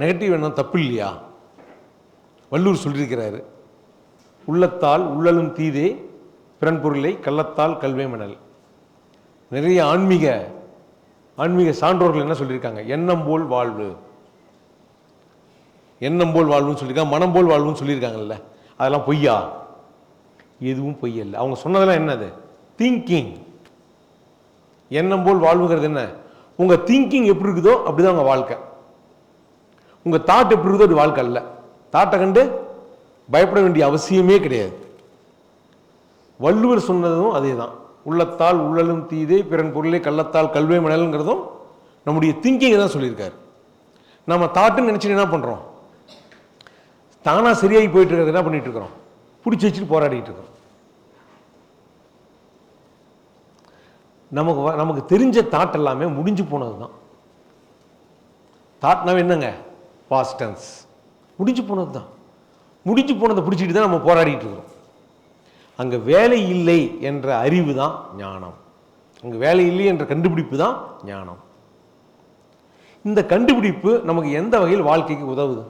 Negative எண்ணம் தப்பு இல்லையா வள்ளூர் சொல்லியிருக்கிறாரு உள்ளத்தால் உள்ளலும் தீதே பிறன் பொருளை கள்ளத்தால் கல்வே மணல். நிறைய ஆன்மீக ஆன்மீக சான்றோர்கள் என்ன சொல்லியிருக்காங்க? எண்ணம் போல் வாழ்வு. எண்ணம் போல் வாழ்வுன்னு சொல்லியிருக்காங்க மனம் போல் வாழ்வுன்னு சொல்லியிருக்காங்கல்ல அதெல்லாம் பொய்யா? எதுவும் பொய் இல்லை அவங்க சொன்னதெல்லாம் என்னது? திங்கிங் எண்ணம் போல் வாழ்வுங்கிறது என்ன? உங்கள் திங்கிங் எப்படி இருக்குதோ அப்படிதான் உங்கள் வாழ்க்கை. உங்க தாட் எப்படி இருக்குதோ அது வாழ்க்கை அல்ல. தாட்டை கண்டு பயப்பட வேண்டிய அவசியமே கிடையாது. வள்ளுவர் சொன்னதும் அதே தான் உள்ளத்தால் உள்ளலும் தீதே பிறன் பொருளே கள்ளத்தால் கல்வே மணலுங்கிறதும் நம்முடைய திங்கிங்கை தான் சொல்லியிருக்காரு. நம்ம தாட்டுன்னு நினச்சிட்டு என்ன பண்ணுறோம் தானாக சரியாகி போயிட்டு இருக்கிறது என்ன பண்ணிட்டு இருக்கிறோம்? பிடிச்சி வச்சுட்டு போராடிட்டு இருக்கிறோம். நமக்கு வ- நமக்கு தெரிஞ்ச தாட் எல்லாமே முடிஞ்சு போனது தான் தாட்னாவே என்னங்க? பாஸ்ட் முடிஞ்சு போனது தான். முடிஞ்சு போனதை பிடிச்சிட்டு தான் நம்ம போராடிட்டு இருக்கிறோம். அங்கே வேலை இல்லை என்ற அறிவு தான் ஞானம். அங்கே வேலை இல்லை என்ற கண்டுபிடிப்பு தான் ஞானம். இந்த கண்டுபிடிப்பு நமக்கு எந்த வகையில் வாழ்க்கைக்கு உதவுது?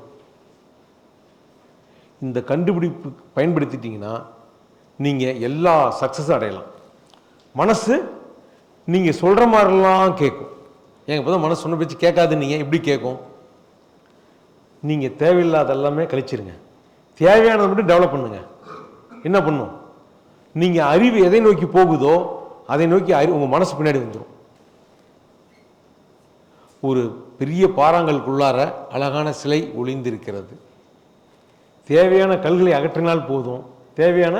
இந்த கண்டுபிடிப்பு பயன்படுத்திட்டிங்கன்னா நீங்கள் எல்லா சக்ஸஸும் அடையலாம். மனசு நீங்கள் சொல்கிற மாதிரிலாம் கேட்கும் எங்கள் இப்போ தான் மனசு சொன்ன பேச்சு கேட்காது நீங்கள் எப்படி கேட்கும்? நீங்கள் தேவையில்லாத எல்லாமே கழிச்சிருங்க. தேவையானதை மட்டும் டெவலப் பண்ணுங்க. என்ன பண்ணும்? நீங்கள் அறிவு எதை நோக்கி போகுதோ அதை நோக்கி அறிவு உங்கள் மனசு பின்னாடி வந்துடும் ஒரு பெரிய பாறாங்கல்குள்ளார அழகான சிலை ஒளிந்திருக்கிறது. தேவையான கல்களை அகற்றினால் போதும். தேவையான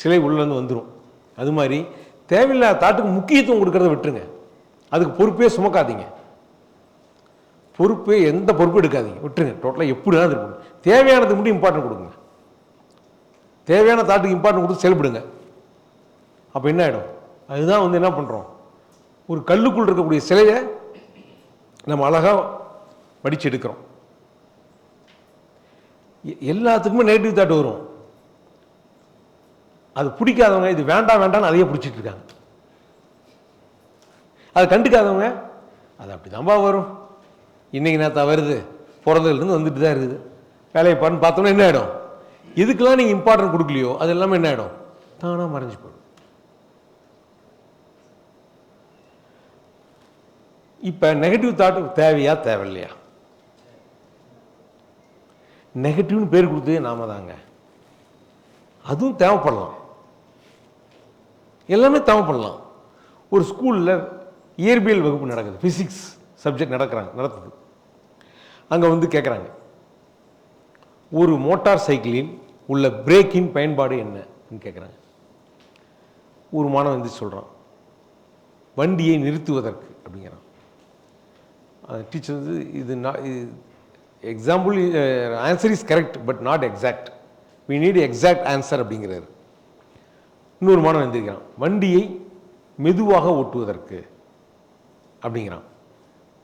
சிலை உள்ளேருந்து வந்துடும் அது மாதிரி தேவையில்லாத தாட்டுக்கு முக்கியத்துவம் கொடுக்கறத விட்டுருங்க. அதுக்கு பொறுப்பே சுமக்காதீங்க. பொறுப்பே எந்த பொறுப்பும் எடுக்காதீங்க. விட்டுருங்க. டோட்டலாக எப்படி தான் இருக்கணும் தேவையானது மட்டும் இம்பார்ட்டன்ட் கொடுங்க. தேவையான தாட்டுக்கு இம்பார்ட்டன்ட் கொடுத்து செயல்படுங்க. அப்போ என்ன ஆகிடும் அதுதான் வந்து என்ன பண்ணுறோம் ஒரு கல்லுக்குள் இருக்கக்கூடிய சிலையை நம்ம அழகாக வடித்து எடுக்கிறோம். எல்லாத்துக்குமே நெகட்டிவ் தாட் வரும். அது பிடிக்காதவங்க இது வேண்டாம் வேண்டாம்னு அதையே பிடிச்சிட்டு இருக்காங்க. அதை கண்டுக்காதவங்க அது அப்படிதான்பா வரும். இன்றைக்கி நேத்தா வருது. பிறந்ததுலேருந்து வந்துட்டு தான் இருக்குது. வேலையை பாருன்னு பார்த்தோம்னா என்ன ஆகிடும் எதுக்கெல்லாம் நீங்கள் இம்பார்ட்டன்ட் கொடுக்கலையோ அது எல்லாமே என்ன ஆகிடும் தானாக மறைஞ்சு போயிடும். இப்போ நெகட்டிவ் தாட் தேவையா தேவையில்லையா? நெகட்டிவ்னு பேர் கொடுத்ததே நாம தாங்க. அதுவும் தேவைப்படலாம். எல்லாமே தேவைப்படலாம். ஒரு ஸ்கூலில் இயற்பியல் வகுப்பு நடக்குது. ஃபிசிக்ஸ் சப்ஜெக்ட் நடக்கிறாங்க நடத்துது. அங்கே வந்து கேட்குறாங்க ஒரு மோட்டார் சைக்கிளில் உள்ள பிரேக்கின் பயன்பாடு என்னன்னு கேட்குறாங்க ஒரு மாணவன் வந்து சொல்கிறான் வண்டியை நிறுத்துவதற்கு அப்படிங்கிறான். டீச்சர் வந்து இது நான் example answer is correct but not exact we need exact answer அப்படிங்கிறாரு. இன்னொரு மாணவன் எழுந்திருக்கிறான் வண்டியை மெதுவாக ஓட்டுவதற்கு அப்படிங்கிறான்.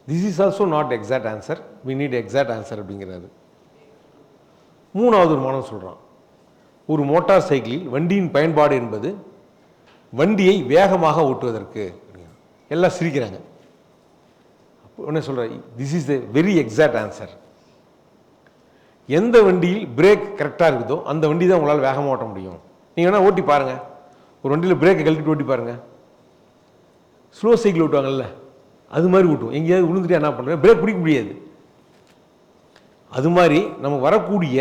This is also not exact answer we need exact answer அப்படிங்கிறாரு. மூணாவது ஒரு மாணவன் சொல்கிறான் ஒரு மோட்டார் சைக்கிளில் வண்டியின் பயன்பாடு என்பது வண்டியை வேகமாக ஓட்டுவதற்கு எல்லாம் சிரிக்கிறாங்க. அப்போ உடனே சொல்கிறேன் this is the very exact answer எந்த வண்டியில் பிரேக் கரெக்டாக இருக்குதோ அந்த வண்டி தான் உங்களால் வேகமாக ஓட்ட முடியும். நீங்கள் வேணால் ஓட்டி பாருங்கள் ஒரு வண்டியில் பிரேக்கை கழட்டிட்டு ஓட்டி பாருங்கள் ஸ்லோ சைக்கிள் ஓட்டுவாங்கல்ல. அது மாதிரி விட்டோம் எங்கேயாவது விழுந்துட்டு என்ன பண்ணுறேன் பிரேக் பிடிக்க முடியாது. அது மாதிரி நம்ம வரக்கூடிய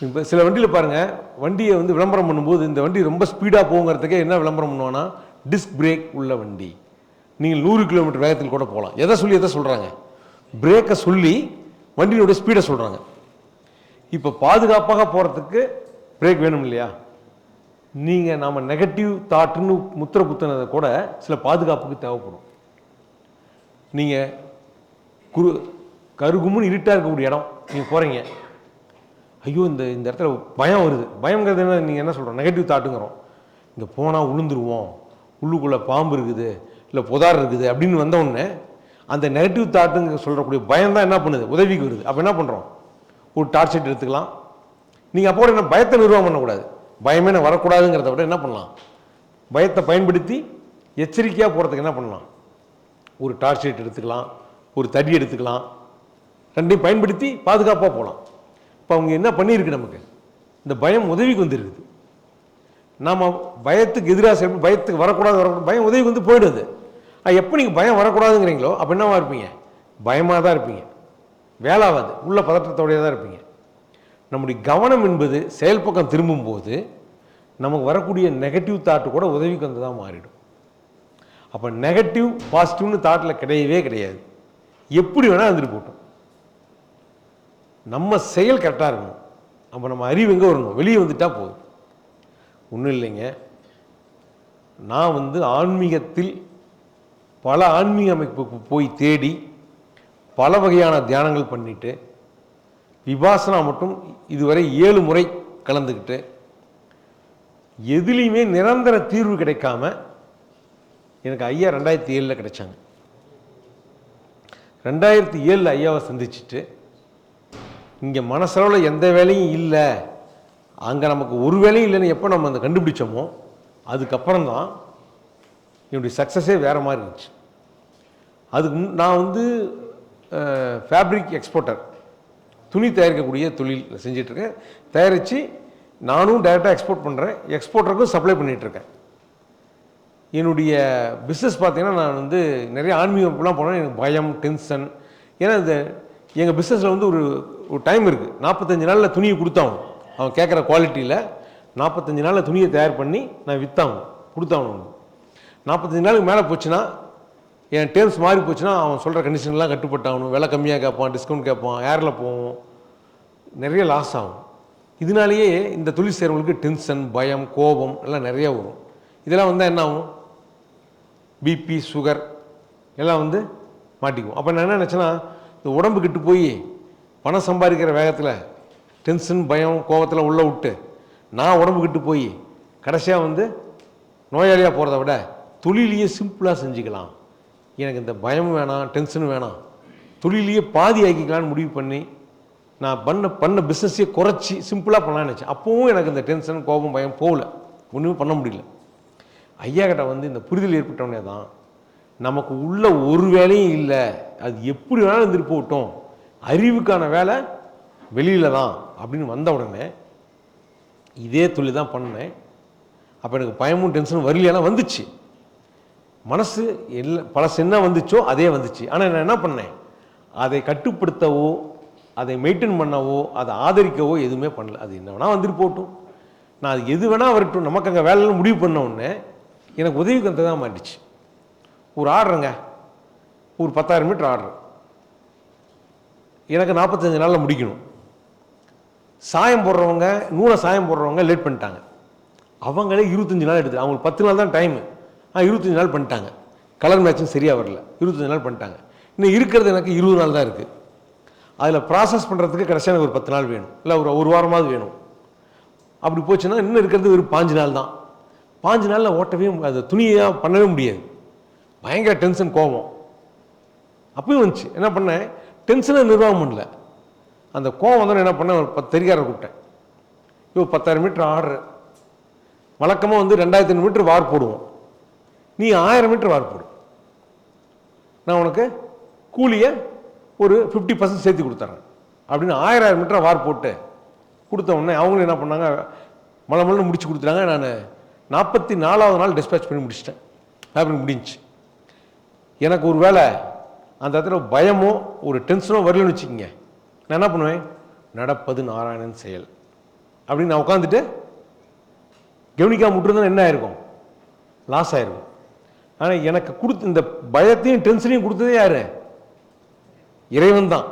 இப்போ சில வண்டியில் பாருங்கள் வண்டியை வந்து விளம்பரம் பண்ணும்போது இந்த வண்டி ரொம்ப ஸ்பீடாக போங்கிறதுக்கே என்ன விளம்பரம் பண்ணுவான்னா டிஸ்க் பிரேக் உள்ள வண்டி. நீங்கள் நூறு கிலோமீட்டர் வேகத்தில் கூட போகலாம். எதை சொல்லி எதை சொல்கிறாங்க பிரேக்கை சொல்லி வண்டியோட ஸ்பீடை சொல்கிறாங்க இப்போ பாதுகாப்பாக போகிறதுக்கு பிரேக் வேணும் இல்லையா? நீங்கள் நாம் நெகட்டிவ் தாட்டுன்னு முத்திர குத்துனதை கூட சில பாதுகாப்புக்கு தேவைப்படும். நீங்கள் குரு கருகுமுன்னு இருட்டாக இருக்கக்கூடிய இடம் நீங்கள் போகிறீங்க ஐயோ இந்த இந்த இடத்துல பயம் வருது. பயங்கிறது என்ன நீங்கள் என்ன சொல்கிறோம் நெகட்டிவ் தாட்டுங்கிறோம் இங்கே போனால் உளுந்துருவோம். உள்ளுக்குள்ளே பாம்பு இருக்குது இல்லை புதார் இருக்குது அப்படின்னு வந்தவுடனே அந்த நெகட்டிவ் தாட்டுங்க சொல்கிறக்கூடிய பயம் தான் என்ன பண்ணுது? உதவிக்கு வருது. அப்போ என்ன பண்ணுறோம் ஒரு டார்ச் செட் எடுத்துக்கலாம். நீங்கள் அப்போ கூட என்ன பயத்தை நிர்வாகம் பண்ணக்கூடாது. பயமே நான் வரக்கூடாதுங்கிறத விட என்ன பண்ணலாம்? பயத்தை பயன்படுத்தி எச்சரிக்கையாக போகிறதுக்கு என்ன பண்ணலாம்? ஒரு டார்ச் லைட் எடுத்துக்கலாம் ஒரு தடி எடுத்துக்கலாம். ரெண்டையும் பயன்படுத்தி பாதுகாப்பாக போகலாம் இப்போ அவங்க என்ன பண்ணியிருக்கு நமக்கு? இந்த பயம் உதவிக்கு வந்துருக்குது. நாம் பயத்துக்கு எதிராக செயல்பட்டு பயத்துக்கு வரக்கூடாது வரக்கூடாது பயம் உதவிக்கு வந்து போயிடுது. அது எப்போ நீங்கள் பயம் வரக்கூடாதுங்கிறீங்களோ அப்போ என்னவா இருப்பீங்க? பயமாக தான் இருப்பீங்க வேலாவாது உள்ள பதற்றத்தோடையே தான் இருப்பீங்க. நம்முடைய கவனம் என்பது செயல்பக்கம் திரும்பும்போது நமக்கு வரக்கூடிய நெகட்டிவ் தாட்டு கூட உதவிக்கு வந்து தான் மாறிடும். அப்போ நெகட்டிவ் பாசிட்டிவ்னு தாட்டில் கிடையவே கிடையாது. எப்படி வேணால் இருந்துட்டு போட்டோம் நம்ம செயல் கரெக்டாக இருக்கணும். அப்போ நம்ம அறிவு எங்கே வரணும்? வெளியே வந்துட்டால் போதும். ஒன்றும் இல்லைங்க. நான் வந்து ஆன்மீகத்தில் பல ஆன்மீக அமைப்புக்கு போய் தேடி பல வகையான தியானங்கள் பண்ணிவிட்டு விபாசனா மட்டும் இதுவரை ஏழு முறை கலந்துக்கிட்டு எதுலேயுமே நிரந்தர தீர்வு கிடைக்காம எனக்கு ஐயா ரெண்டாயிரத்தி ஏழில் கிடைச்சாங்க. ரெண்டாயிரத்தி ஏழில் ஐயாவை சந்திச்சுட்டு இங்கே மனசளவில் எந்த வேலையும் இல்லை அங்கே நமக்கு ஒரு வேலையும் இல்லைன்னு எப்போ நம்ம அந்த கண்டுபிடிச்சோமோ அதுக்கப்புறம் தான் என்னுடைய சக்ஸஸே வேறு மாதிரி இருந்துச்சு. அதுக்கு நான் வந்து ஃபேப்ரிக் எக்ஸ்போர்ட்டர் துணி தயாரிக்கக்கூடிய தொழில் செஞ்சிட்ருக்கேன். தயாரித்து நானும் டைரெக்டாக எக்ஸ்போர்ட் பண்ணுறேன் எக்ஸ்போர்ட்டருக்கும் சப்ளை பண்ணிகிட்ருக்கேன் என்னுடைய பிஸ்னஸ் பார்த்தீங்கன்னா நான் வந்து நிறைய ஆன்மீகம்லாம் போனால் எனக்கு பயம் டென்ஷன் ஏன்னா இந்த எங்கள் பிஸ்னஸில் வந்து ஒரு ஒரு டைம் இருக்குது நாற்பத்தஞ்சு நாளில் துணியை கொடுத்தாகணும். அவன் கேட்குற குவாலிட்டியில் நாற்பத்தஞ்சு நாளில் துணியை தயார் பண்ணி நான் விற்றாகணும் கொடுத்தாகணும். நாற்பத்தஞ்சு நாளுக்கு மேலே போச்சுன்னா என் டேர்ம்ஸ் மாறி போச்சுன்னா அவன் சொல்கிற கண்டிஷன்லாம் கட்டுப்பட்டாகணும். விலை கம்மியாக கேட்பான் டிஸ்கவுண்ட் கேட்பான் ஏரில் போவோம். நிறைய லாஸ் ஆகும். இதனாலேயே இந்த தொழில் செய்கிறவங்களுக்கு டென்ஷன் பயம் கோபம் எல்லாம் நிறையா வரும். இதெல்லாம் வந்தால் என்ன ஆகும்? பிபி சுகர் எல்லாம் வந்து மாட்டிக்குவோம் அப்போ நான் என்ன நினச்சேன்னா இந்த உடம்பு கிட்டு போய் பணம் சம்பாதிக்கிற வேகத்தில் டென்ஷன் பயம் கோபத்தில் உள்ளே விட்டு நான் உடம்பு கிட்டு போய் கடைசியாக வந்து நோயாளியாக போகிறத விட தொழிலையே சிம்பிளாக செஞ்சுக்கலாம். எனக்கு இந்த பயம் வேணாம் டென்ஷன் வேணாம். தொழிலையே பாதி ஆக்கிக்கலான்னு முடிவு பண்ணி நான் பண்ண பண்ண பிஸ்னஸையே குறைச்சி சிம்பிளாக பண்ணலான்னு நினச்சேன். அப்போவும் எனக்கு இந்த டென்ஷன் கோபம் பயம் போகல. ஒன்றுமே பண்ண முடியல. ஐயா கிட்ட வந்து இந்த புரிதல் ஏற்பட்டவனே தான் நமக்கு உள்ள ஒரு வேலையும் இல்லை. அது எப்படி வேணாலும் இருந்துட்டு போகட்டும். அறிவுக்கான வேலை வெளியில் தான் அப்படின்னு வந்த உடனே இதே தொழில் தான் பண்ணேன். அப்போ எனக்கு பயமும் டென்ஷனும் வரலையெல்லாம் வந்துச்சு. மனசு எல்லா பழசு என்ன வந்துச்சோ அதே வந்துச்சு. ஆனால் நான் என்ன பண்ணேன்? அதை கட்டுப்படுத்தவோ அதை மெயின்டைன் பண்ணவோ அதை ஆதரிக்கவோ எதுவுமே பண்ணல. அது என்ன வேணால் வந்துட்டு போட்டும். நான் அது எது வேணால் வரட்டும். நமக்கு அங்கே வேலைன்னு முடிவு பண்ண உடனே எனக்கு உதவி கந்த தான் மாட்டிச்சு. ஒரு ஆடுறேங்க. ஒரு பத்தாயிரம் மீட்டர் ஆடுறேன். எனக்கு நாற்பத்தஞ்சு நாளில் முடிக்கணும். சாயம் போடுறவங்க நூலை சாயம் போடுறவங்க லேட் பண்ணிட்டாங்க. அவங்களே இருபத்தஞ்சி நாள் எடுத்து அவங்களுக்கு பத்து நாள் தான் டைமு ஆ இருபத்தஞ்சு நாள் பண்ணிட்டாங்க. கலர் மேட்சும் சரியாக வரல. இருபத்தஞ்சி நாள் பண்ணிட்டாங்க. இன்னும் இருக்கிறது எனக்கு இருபது நாள் தான் இருக்குது அதில் ப்ராசஸ் பண்ணுறதுக்கு கடைசியாக எனக்கு ஒரு பத்து நாள் வேணும். இல்லை ஒரு ஒரு வாரமாவது வேணும். அப்படி போச்சுன்னா இன்னும் இருக்கிறது ஒரு பாஞ்சு நாள் தான். பாஞ்சு நாளில் ஓட்டவே அந்த துணியாக பண்ணவே முடியாது. பயங்கர டென்ஷன் கோபம். அப்பயும் வந்துச்சு. என்ன பண்ணேன்? டென்ஷனை நிர்வாகம் பண்ணல. அந்த கோவம் வந்து என்ன பண்ணேன்? ஒரு பத்து தெரிகாரை கூப்பிட்டேன். இப்போ பத்தாயிரம் மீட்டர் ஆடுற வழக்கமாக வந்து ரெண்டாயிரத்தி ஐநூறு மீட்டர் வார் போடுவோம். நீ ஆயிரம் மீட்டர் வார் போடு. நான் உனக்கு கூலியை ஒரு ஃபிஃப்டி பர்சன்ட் சேர்த்து கொடுத்துட்றேன் அப்படின்னு ஆயிரம் ஆயிரம் மீட்டர் வார் போட்டு கொடுத்த உடனே அவங்களும் என்ன பண்ணாங்க? மழை மழை முடிச்சு கொடுத்துட்டாங்க. நான் நாற்பத்தி நாலாவது நாள் டிஸ்பேச் பண்ணி முடிச்சிட்டேன். அப்படி முடிஞ்சு எனக்கு ஒரு வேளை அந்த இடத்துல பயமோ ஒரு டென்ஷனோ வரலன்னு வச்சுக்கோங்க. நான் என்ன பண்ணுவேன்? நடப்பது நாராயணன் செயல். அப்படின்னு நான் உட்காந்துட்டு கவனிக்காம விட்டுருந்தா என்ன ஆயிருக்கும்? லாஸ் ஆயிருக்கும். ஆனால் எனக்கு கொடுத்து இந்த பயத்தையும் டென்ஷனையும் கொடுத்ததே யார்? இறைவன் தான்.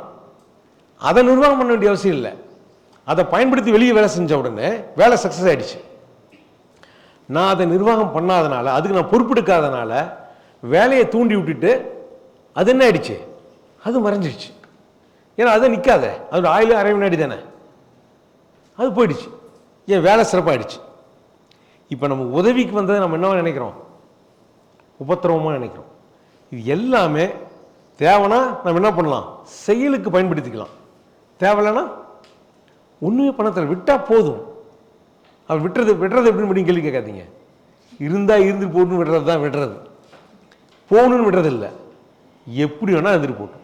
அதை நிர்வாகம் பண்ண வேண்டிய அவசியம் இல்லை. அதை பயன்படுத்தி வெளியே வேலை செஞ்ச உடனே வேலை சக்ஸஸ் ஆகிடுச்சு நான் அதை நிர்வாகம் பண்ணாதனால அதுக்கு நான் பொறுப்பெடுக்காதனால வேலையை தூண்டி விட்டுட்டு அது என்ன ஆயிடுச்சு? அது மறைஞ்சிடுச்சு ஏன்னா அது நிற்காத அது ஆயிலும் அரை வினாடி தானே அது போயிடுச்சு. ஏன் வேலை சிறப்பாகிடுச்சு இப்போ நம்ம உதவிக்கு வந்ததை நம்ம என்ன நினைக்கிறோம்? உபத்திரவமாக நினைக்கிறோம். இது எல்லாமே தேவைன்னா நம்ம என்ன பண்ணலாம்? செயலுக்கு பயன்படுத்திக்கலாம். தேவையில்லைன்னா ஒன்றுமே பணத்தில் விட்டால் போதும். அவர் விட்டுறது விடுறது எப்படின்னு மட்டும் கேள்வி கேட்காதீங்க. இருந்தால் இருந்து போட்டுன்னு விடுறது தான் விடுறது. போகணுன்னு விடுறது இல்லை எப்படி வேணால் இருந்துட்டு போட்டோம்